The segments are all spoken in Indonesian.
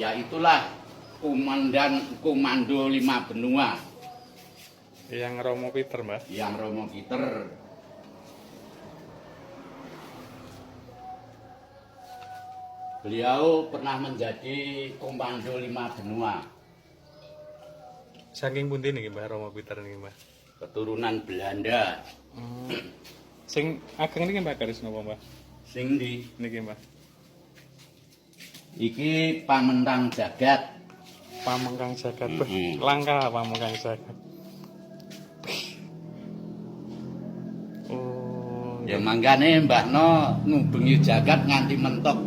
ya itulah komandan komando lima benua Yang Romo Peter, Mbah. yang Romo Peter beliau pernah menjadi komando lima benua Saking pundi niki, Mbah Romo Peter niki, Mbah? keturunan Belanda Sing ageng niki Mbah garis napa, Mbah? sing di Niki, Mbah. Iki pamentang jagat Pamengkang jagat. Beh, Mm-mm. Langka pamengkang jagat. Oh, Ya mangkane Mbah No ngubengi jagat nganti mentok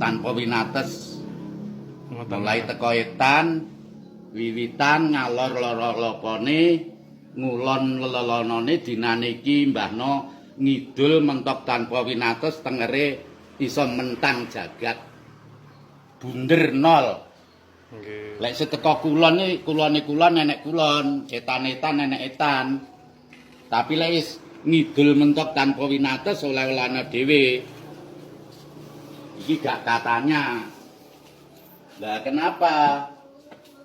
tanpa winates mulai teko etan wiwitan ngalor loro-lokone ngulon lelonone dinane iki Mbah No ngidul mentok tanpa winates tengere iso mentang jagat bunder nol. Nggih. lek seteko kulon iki kulone kulon nenek kulon etan-etan nenek etan tapi lek is ngidul mentok tanpa winates oleh-olehane dhewe. Iki gak katanya. Lah kenapa?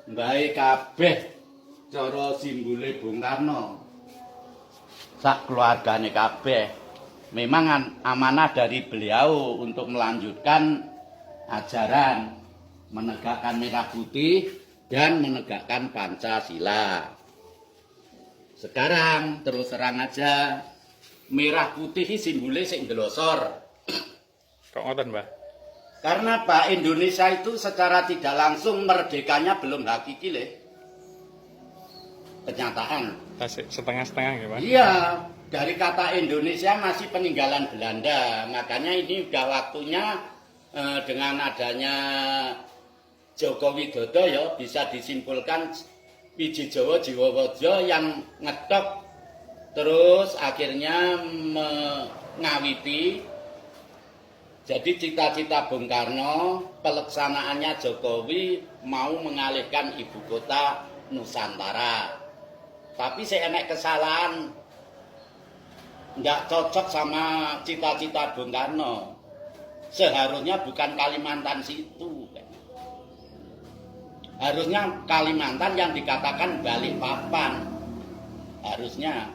Mbae kabeh cara simbole Bung Karno. Sak keluargane kabeh. Memang an- amanah dari beliau untuk melanjutkan ajaran menegakkan merah putih dan menegakkan Pancasila. Sekarang terus terang aja merah putih ini simbole sing glosor. Kok ngoten, Mbah? Karena Pak Indonesia itu secara tidak langsung merdekanya belum hakiki le. Kenyataan. Setengah-setengah nggih, Mbah? Iya, dari kata Indonesia masih peninggalan Belanda. Makanya ini udah waktunya eh, dengan adanya Joko Widodo ya bisa disimpulkan Wiji Jawa Jiwa Wajo yang ngetok terus akhirnya mengawiti. Jadi cita-cita Bung Karno pelaksanaannya Jokowi mau mengalihkan ibu kota Nusantara. Tapi saya enek kesalahan nggak cocok sama cita-cita Bung Karno. Seharusnya bukan Kalimantan situ harusnya Kalimantan yang dikatakan Balikpapan harusnya.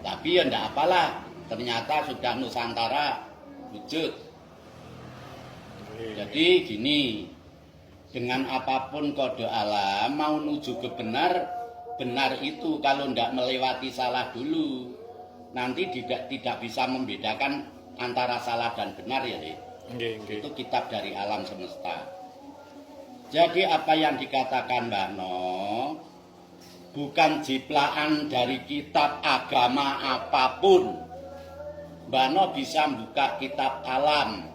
Tapi ya enggak apalah ternyata sudah Nusantara wujud. Jadi gini dengan apa pun kode alam mau menuju ke benar benar itu kalau ndak melewati salah dulu. Nanti tidak tidak bisa membedakan antara salah dan benar ya nggih. itu kitab dari alam semesta jadi apa yang dikatakan Mbak No bukan jiplaan dari kitab agama apa pun Mbak No bisa buka kitab alam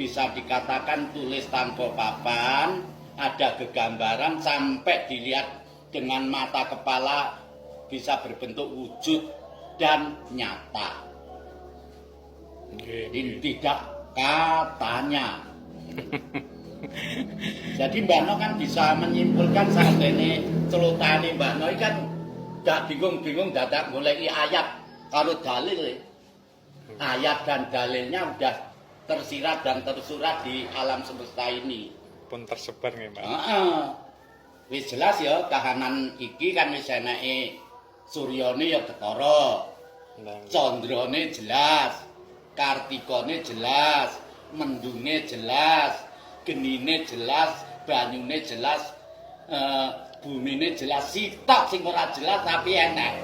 bisa dikatakan tulis tanpa papan ada gegambaran sampai dilihat dengan mata kepala bisa berbentuk wujud dan nyata. Jadi tidak katanya. Jadi Mbak No kan bisa menyimpulkan saat ini celotane Mbak No kan gak bingung-bingung dadak mulai ayat kalau dalil eh. ayat dan dalilnya udah tersirat dan tersurat di alam semesta ini. Pun tersebar Mbah. Heeh. Wis jelas ya kahanan iki kan wis enake Suryane ya ketara. Condrane jelas, Kartikane jelas, mendunge jelas, genine jelas, banyune jelas, eh, bumine jelas, sitok sing ora jelas tapi enak.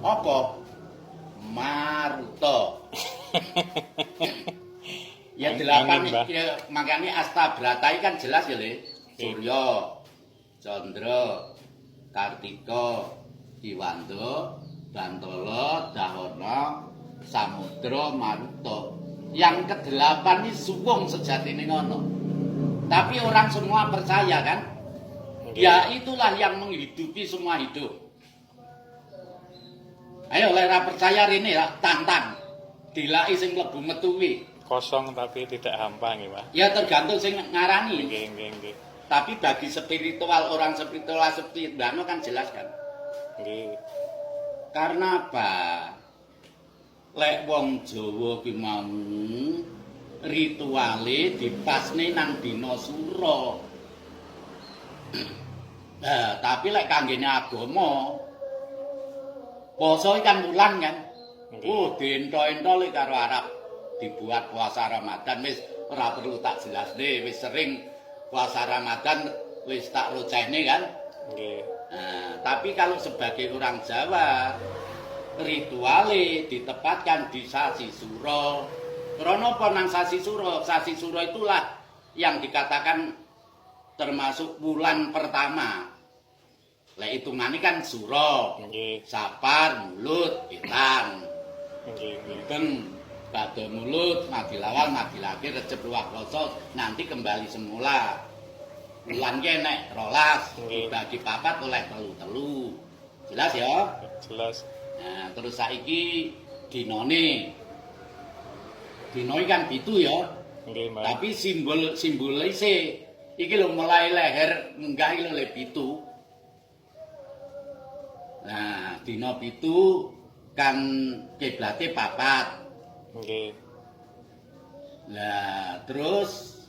Apa? Maruta. ya delapan ya, makanya Astabrata ini kan jelas ya Le. Surya, Chandra, Kartika, Iwando, Bantala, Dahana, Samudra, Maruta. Yang kedelapan ini suwung sejatine ngono. Tapi orang semua percaya kan? Ya itulah yang menghidupi semua hidup. Ayo lera percaya rene ya, tantang. Dilai sing mlebu metu. Kosong tapi tidak hampa nggih, Mbah. Ya tergantung sing ngarani. Nggih, nggih, nggih. Tapi bagi spiritual orang spiritual seperti Dano kan jelas kan. Nggih. Karena apa? Lek wong Jawa ki mau rituale dipasne nang dina sura. Nah, tapi lek kanggene agama poso iki kan wulan kan. Oh, diento-ento lek karo Arab dibuat puasa Ramadan wis ora perlu tak jelasne, wis sering puasa Ramadan wis tak rocehne kan. Nggih. Nah, tapi kalau sebagai orang Jawa, rituale ditempatkan di sasi suro. Karena apa nang sasi suro? Sasi suro itulah yang dikatakan termasuk bulan pertama. Lah hitungannya kan suro, sapar, mulut, hitam. Mungkin pada mulut, mati lawal, mati lagi, recep luah kloso, nanti kembali semula. Bulan nek rolas, dibagi papat oleh telu-telu. Jelas ya? Jelas. Nah, terus saiki dinone. Dino iki kan pitu ya. Nggih, Mbak. Tapi simbol simbolise iki lho mulai leher enggak iki lho le pitu. Nah, dina pitu kan kiblate papat. Nggih. Lah terus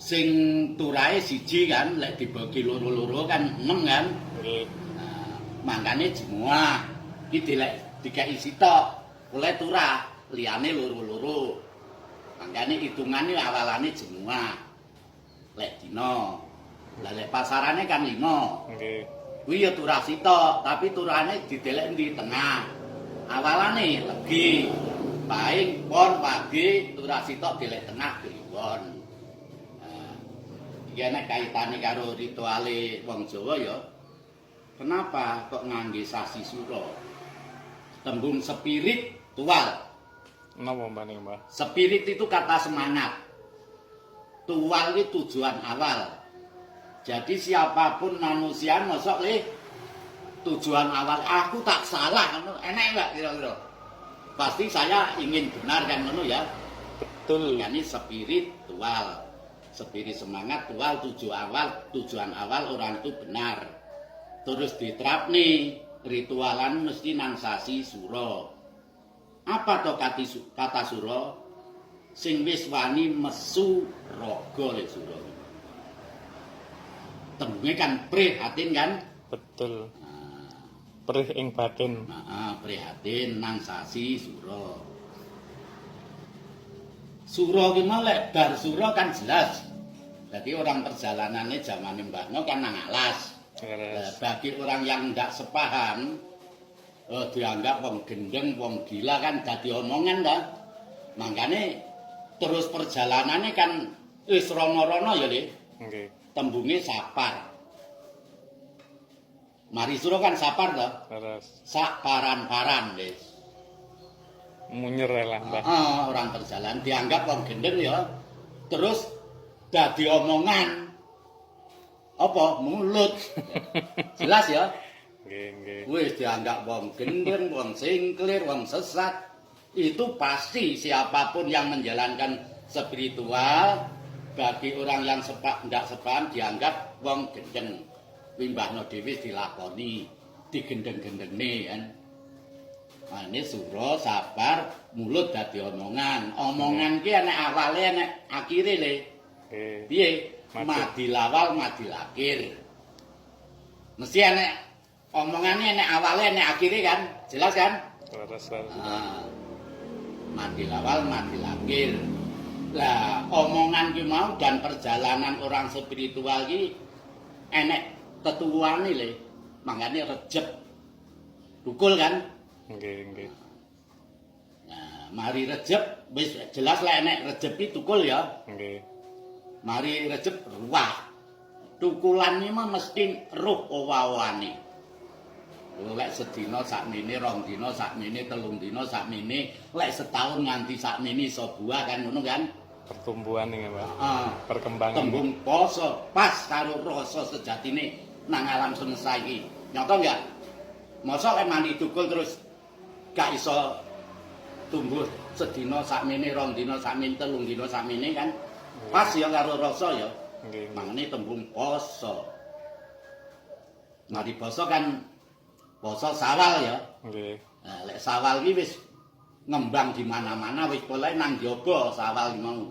sing turahe siji kan lek dibagi loro-loro kan 6 kan. Nggih. Nah, mangkane jemuah. Iki dilek dikai sitok oleh turah, liyane loro-loro. Mangkane hitungane awalane jemuah. Lek dina. Lah lek pasarane kan 5. Nggih. Kuwi ya turah sitok, tapi turane didelek di tengah. Awalane legi. Paing pon pagi turah sitok dilek tengah kliwon. Nah, iki nek kaitane karo rituale wong Jawa ya. Kenapa kok ngangge sasi sura? Tembung spirit tual. Napa Mbak? Spirit itu kata semangat. Tual itu tujuan awal. Jadi siapa pun manusia mosok le tujuan awal aku tak salah enak enggak kira-kira? Pasti saya ingin benar kan ngono ya. Betul. Ini spiritual. Spirit semangat tual tujuan awal, tujuan awal orang itu benar. Terus diterap nih ritualan mesti nang sasi suro. Apa to kata suro? Sing wis wani mesu raga le suro. Tembunge kan prihatin kan? Betul. Perih ing batin. Nah, prihatin nang sasi suro. Suro ki melek bar suro kan jelas. Jadi orang perjalanannya zaman Mbak No kan nang alas. Bagi orang yang nggak sepaham, eh, dianggap wong gendeng, wong gila kan jadi omongan dah. Makanya terus perjalanannya kan wis rono-rono ya le, Nggih. tembunge sapar. Mari suro kan sapar dah. Leres. sak paran-paran wis. Munyer lah, Mbak. Ah, orang perjalanan dianggap wong gendeng ya. Terus dadi omongan. Apa? Mulut. Jelas ya? Nggih, nggih. Wis dianggap wong gendeng, wong singklir, wong sesat. Itu pasti siapapun yang menjalankan spiritual bagi orang yang sepak ndak sepaham dianggap wong gendeng. Wimbahno dhewe dilakoni, digendeng-gendengne kan. Ini suro, sabar, mulut dadi omongan. Omongan ki enek awale enek akhire le. Piye? Madi lawal, madi lakir. Mesti enek omongannya enek awale enek akhire kan? Jelas kan? Leres, leres. Ah. Mati lawal, mati lakir. Lah, omongan ki mau dan perjalanan orang spiritual ki enek tetuane le. Mangane rejep. Dukul kan? Nggih, nggih. Nah, mari rejep wis jelas lah enek rejep iki tukul ya. Nggih. Mari rejep ruah. Tukulan iki mah mesti ruh Lek sedina sakmene, rong dina sakmene, telung dina sakmene, lek setahun nganti sakmene iso buah kan ngono kan? Pertumbuhan nih, Mbak. Ah, Perkembangan. tembung poso pas karo rasa sejatine nang alam semesta iki. Nyata enggak? Mosok lek mandi tukul terus gak iso tumbuh sedina sakmene, rong dina sakmene, telung dina sakmene kan? Pas ya karo rasa ya. Nggih. Mangane tembung poso. Mari poso kan poso sawal ya. Nggih. Nah, lek sawal iki wis ngembang di mana-mana wis boleh nang jaba sawal mau.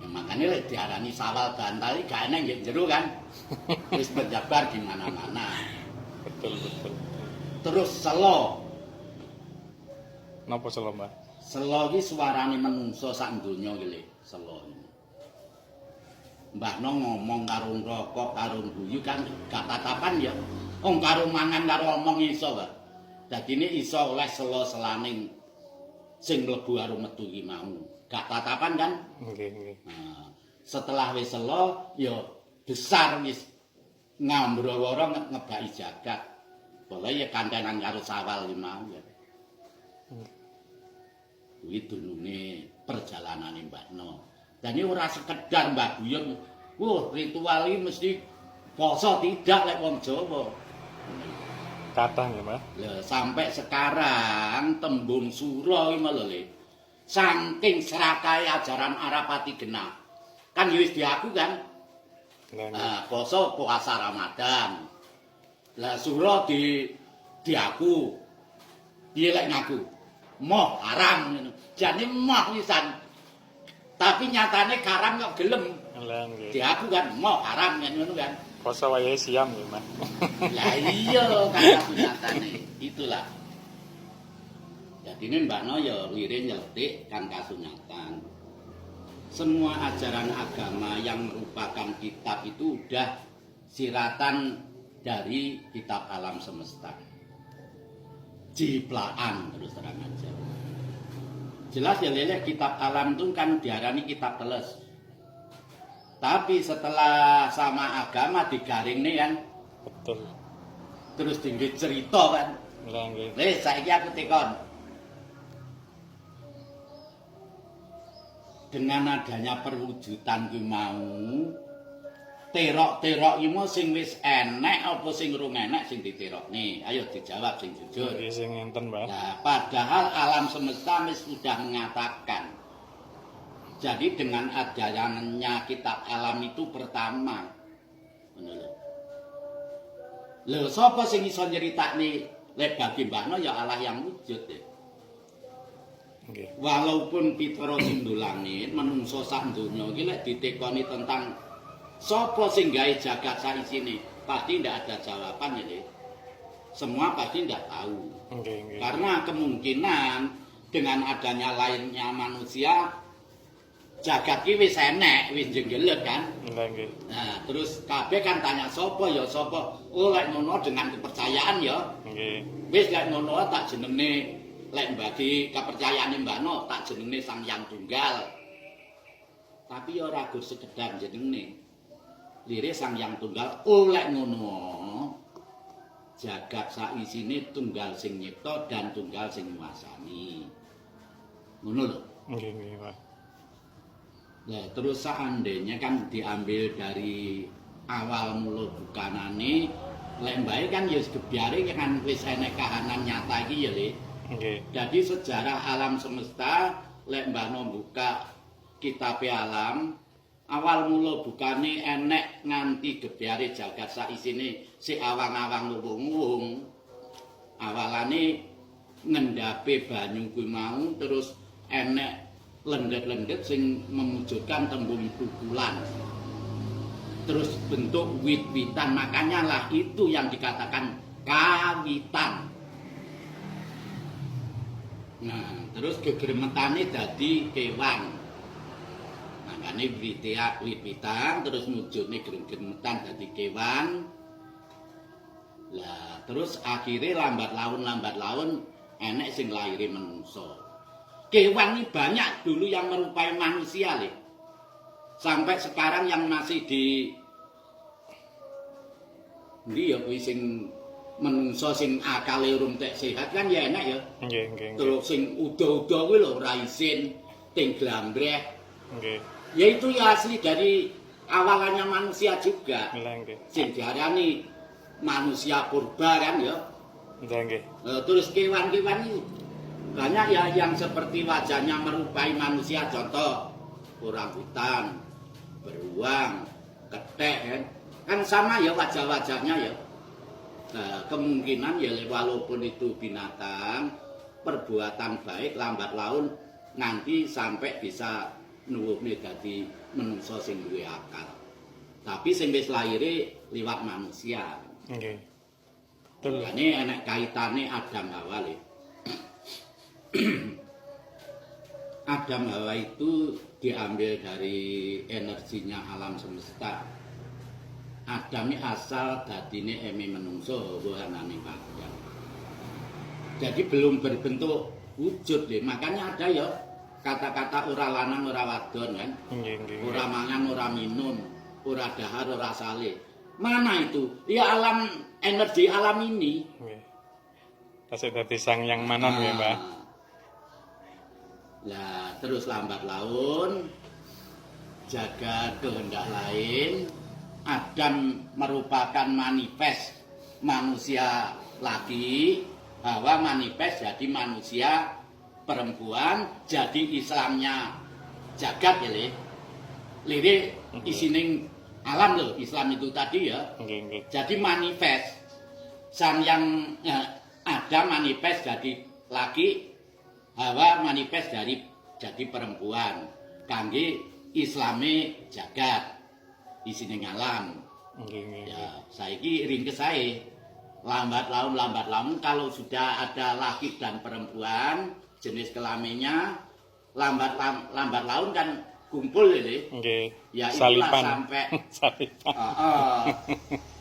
Ya makanya lek diarani sawal bantal iki gak enak nggih jero kan. Wis menjabar di mana-mana. Betul, betul. Terus selo. Napa selo, Mbah? Selo iki suarane menungso sak donya iki selo. Iki. Mbah No ngomong karo rokok karo guyu kan gak tatapan ya. Wong karo mangan karo omong iso wae. Dadine iso oleh selo selaning sing mlebu karo metu iki mau. Gak tatapan kan? Nggih, nggih. Nah, setelah wis selo ya besar wis ngambrawara nge- ngebaki jagat. Boleh ya kantenan karo sawal iki mau ya. Kuwi dunune perjalanane Mbah No. Dan ini ora sekedar Mbah Guyon, wah ritual iki mesti poso tidak lek wong Jawa. Kathah nggih, Mbah. Lah sampai sekarang tembung sura iki malah Le. Saking serakae ajaran Arapati genah. Kan ya wis diaku kan. Lah, nggih. Nah, poso puasa Ramadan. Lah sura di diaku. Piye lek ngaku? Moh haram ngono. Jane moh wisan. Tapi nyatane karam kok gelem. Nggih. Diaku kan moh haram kan ngono kan. Poso wayahe siam nggih, Mbah. Lah iya kan nyatane. Itulah. Jadi ini Mbak No ya lire nyeletik kan kasunyatan. Semua ajaran agama yang merupakan kitab itu udah siratan dari kitab alam semesta. Jiplaan terus terang aja. Jelas ya lele kitab alam itu kan diarani kitab teles. Tapi setelah sama agama digaring nih kan, Betul. terus tinggi cerita kan. Wis saiki aku tekon. Dengan adanya perwujudan ki mau terok-terok iki mau sing wis enek apa sing rung enek sing diterokne? Ayo dijawab sing jujur. Nggih sing ngenten, Mbah. Nah, padahal alam semesta wis sudah mengatakan. Jadi dengan adanya kitab alam itu pertama. Ngono lho. Sapa sing iso nyeritakne lek bagi Mbah No ya Allah yang wujud ya. Nggih. Walaupun pitara sing langit menungso sak donya iki lek ditekoni tentang sapa sing gawe jagat saisine, pasti ndak ada jawaban ya, Le. Semua pasti ndak tahu. Nggih, nggih. Karena kemungkinan dengan adanya lainnya manusia jagat ki wis enek, wis jenggelet kan. Nggih. Nah, terus kabeh kan tanya sapa ya sapa. Oh, lek ngono dengan kepercayaan ya. Wis lek ngono tak jenenge lek bagi kepercayaane Mbak No tak jenenge Sang Yang Tunggal. Tapi ya ora sekedar jenenge. Lire Sang Yang Tunggal oh lek ngono. Jagat saisine tunggal sing nyipta dan tunggal sing nguasani. Ngono lho. Nggih, nggih, Mbah. Nah, terus seandainya kan diambil dari awal mula bukanane lek mbae kan ya gebyare kan wis enek kahanan nyata iki ya, Le. Nggih. Jadi sejarah alam semesta lek Mbah No buka kitab alam awal mula bukane enek nganti gebyare jagat saisine si awang-awang luwung-luwung. Awalane ngendape banyu kuwi mau terus enek lendet-lendet sing memujudkan tembung bukulan. Terus bentuk wit-witan makanya lah itu yang dikatakan kawitan. Nah, terus gegremetane dadi kewan. Makane witia wit-witan terus mujudne gegremetan dadi kewan. Lah, terus akhirnya lambat laun lambat laun enek sing lahire menungso. Kewan ini banyak dulu yang merupai manusia, Le. Sampai sekarang yang masih di Ndi ya kuwi sing menungso sing akale urung tek sehat kan ya enak ya. Nggih, nggih, nggih. Terus sing uda-uda kuwi lho ora isin, ting glambreh. Nggih. Ya itu ya asli dari awalannya manusia juga. Sing diarani manusia purba kan ya. Nggih. Eh, terus kewan-kewan itu banyak ya yang seperti wajahnya merupai manusia contoh orang hutan beruang ketek kan kan sama ya wajah-wajahnya ya nah, kemungkinan ya walaupun itu binatang perbuatan baik lambat laun nanti sampai bisa nuwuhne dadi menungso sing duwe akal. Tapi sing wis lahire liwat manusia. Nggih. Betul. Ini enek kaitane Adam Hawa le. Adam Hawa itu diambil dari energinya alam semesta. Adam ini asal dadine emi menungso buhanane Adam. Jadi belum berbentuk wujud deh. Makanya ada ya kata-kata ora lanang ora wadon kan. Nggih, nggih. nggih. Ora mangan, ora minum, ora dahar, ora saleh. Mana itu? Ya alam energi alam ini. Tasik dadi sang yang manon ya, Mbak. Lah terus lambat laun jaga kehendak lain Adam merupakan manifest manusia laki bahwa manifest jadi manusia perempuan jadi Islamnya. Jagat ya le? Lire isining alam loh Islam itu tadi ya. Nggih, nggih. jadi manifest. Sang yang ya, ada manifest jadi laki Hawa manifest dari jadi perempuan. Kangge islame jagat isine ngalam Nggih, nggih. ya saiki ringkes saya lambat laun lambat laun kalau sudah ada laki dan perempuan jenis kelaminnya lambat lam- lambat laun kan kumpul ini Nggih. Ya, itulah Salipan. sampai- Salipan. Heeh.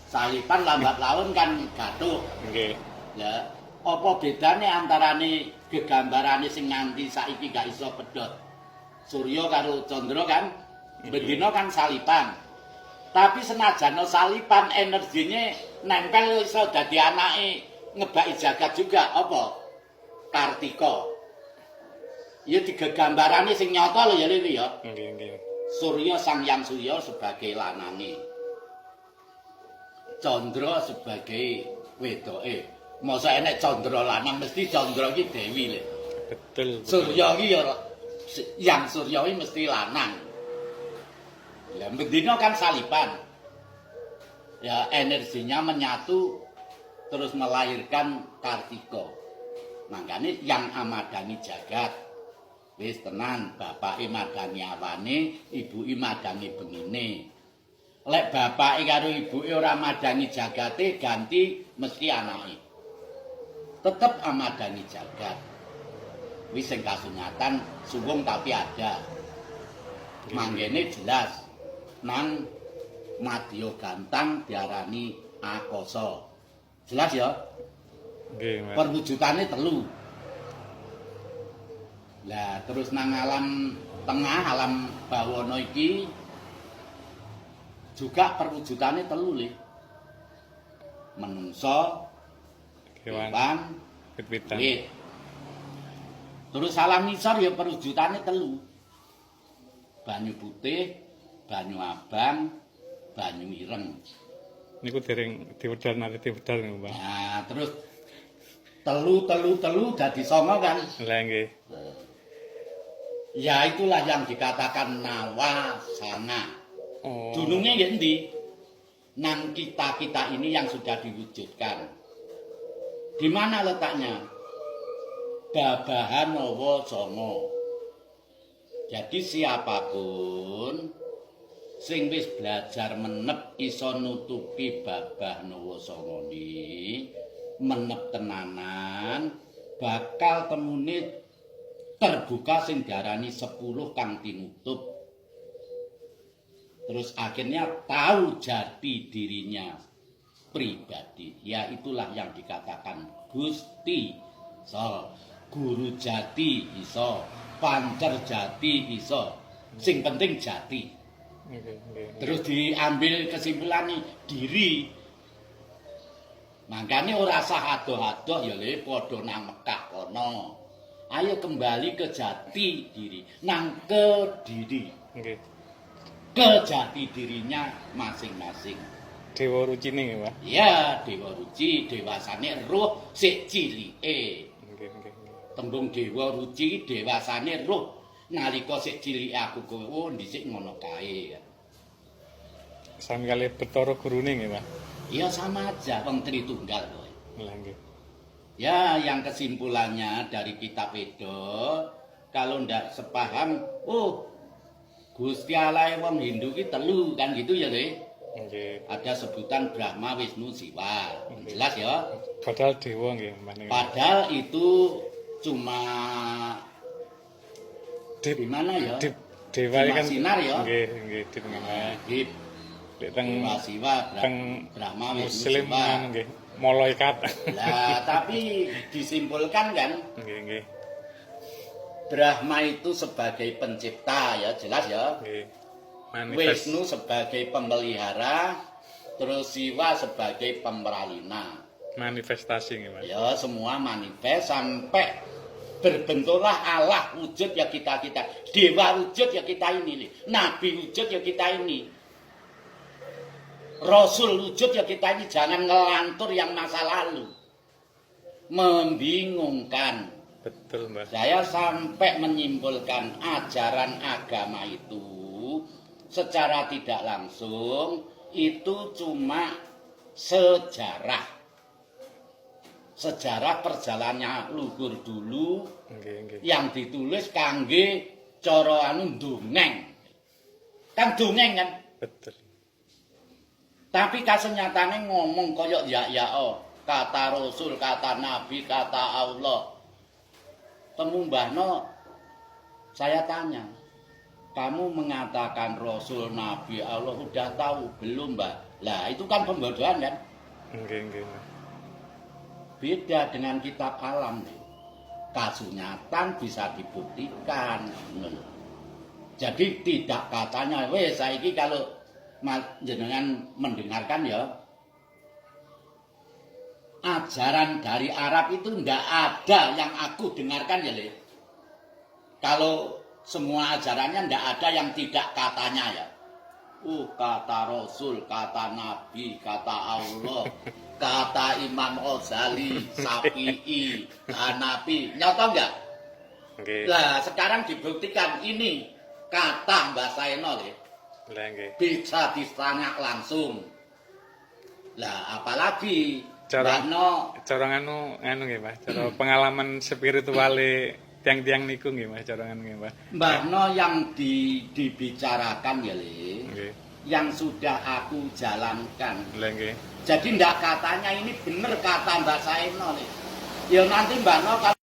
salipan lambat laun kan gatuk Nggih. Ya, apa bedane antarane gegambarane sing nganti saiki gak iso pedhot. Surya karo Candra kan bedino kan salipan. Tapi senajan salipan energinya nempel iso dadi anake ngebaki jagat juga apa? Kartika. Ya digegambarane sing nyata lho ya Lili ya. Nggih, nggih. Surya Sang Yang Surya sebagai lanange. Candra sebagai wedoke. Masa enek Candra lanang mesti Candra iki dewi le. Betul. betul. Surya ya si- yang Surya iki mesti lanang. Lah bendina kan salipan. Ya energinya menyatu terus melahirkan Kartika. Makanya yang amadani jagat. Wis tenan, bapake madani awane, ibuke madani bengine. Lek bapake karo ibuke ora madani jagate ganti mesti anake. Tetep amadani jagat. Wis sing kasunyatan suwung tapi ada. Manggene jelas nang Madya Gantang diarani Akasa. Jelas ya? Nggih, Mbak. perwujudannya telu. Lah terus nang alam tengah alam bawono iki juga perwujudannya telu le. Menungso, Kewan. Wit-witan. wit. Terus alam nisor ya perwujudannya telu. Banyu putih, banyu abang, banyu ireng. Niku dereng diwedal nate diwedal niku, Mbak. Nah, terus telu telu telu dadi songo kan. Lah nggih. Ya itulah yang dikatakan nawasana. Oh. Dunungnya ya endi? Nang kita-kita ini yang sudah diwujudkan. Di mana letaknya? Babahan Nawa Songo. Jadi siapapun sing wis belajar menep iso nutupi babah Nawa Songo menep tenanan bakal temune terbuka sing diarani 10 kang tinutup terus akhirnya tahu jati dirinya pribadi ya itulah yang dikatakan Gusti. So guru jati iso pancer jati iso sing penting jati. Terus diambil kesimpulan nih diri. Makanya ora sah adoh-adoh ya le padha nang Mekah kono ayo kembali ke jati diri nang ke diri Nggih. ke jati dirinya masing-masing Dewa rucine nggih, Mbak. ya dewa ruci dewasane roh sik cilike Nggih, nggih. nggih. tembung dewa ruci dewasane roh nalika sik cilike aku kowe oh dhisik ngono kae Sami kali Betara gurune nggih, Mbak. ya sama aja wong Tritunggal kowe nggih. Ya, yang kesimpulannya dari kitab Edo, kalau ndak sepaham, oh, Gusti Allah wong Hindu ki telu kan gitu ya, Le. Nggih. Ada sebutan Brahma, Wisnu, Siwa. Jelas ya? Padahal dewa nggih. Padahal itu cuma Dip, gimana ya? dip dewa kan sinar ya? Nggih, nggih dip ngene. Dip, Lek teng Siwa, Brahma, Wisnu, muslim Siwa. nggih. Malaikat. Lah, tapi disimpulkan kan Nggih, nggih. Brahma itu sebagai pencipta ya, jelas ya. Nggih. Manifest. Wisnu sebagai pemelihara, terus Siwa sebagai pemralina. Manifestasi Mas. Ya, semua manifest sampai berbentuklah Allah wujud ya kita kita, dewa wujud ya kita ini, nabi wujud ya kita ini, rasul wujud ya kita ini. Jangan ngelantur yang masa lalu, membingungkan. Betul, Mbah. Saya sampai menyimpulkan ajaran agama itu secara tidak langsung itu cuma sejarah. Sejarah perjalanannya luhur dulu Nggih, nggih. yang ditulis kangge cara anu dongeng. Kan dongeng kan? Betul. Tapi kasenyatane ngomong koyok ya ya oh, kata Rasul, kata Nabi, kata Allah. Temu Mbah No, saya tanya, kamu mengatakan Rasul, Nabi, Allah udah tahu belum Mbak? Lah itu kan pembodohan kan? Nggih, nggih. Mbah. Beda dengan kitab alam nih. Kasunyatan bisa dibuktikan. Jadi tidak katanya, weh saiki kalau ma- jenengan mendengarkan ya, ajaran dari Arab itu ndak ada yang aku dengarkan ya, Le. Kalau semua ajarannya ndak ada yang tidak katanya ya. Uh, kata Rasul, kata Nabi, kata Allah, kata Imam Ghazali, Sapi'i, Hanafi. Nyata enggak? Nggih. Lah, sekarang dibuktikan ini kata Mbak Saeno, Le. Lah nggih. bisa ditanya langsung. Lah, apalagi Cara- No, Cara nganu nganu nggih, Mbah. Cara pengalaman spirituale tiang-tiang niku nggih, Mbah. Cara nganu nggih, Mbah. Mbak No yang di, dibicarakan ya, Le, Nggih. yang sudah aku jalankan. Lah nggih. Jadi ndak katanya ini bener kata Mbak Saeno, Le. Ya nanti Mbak No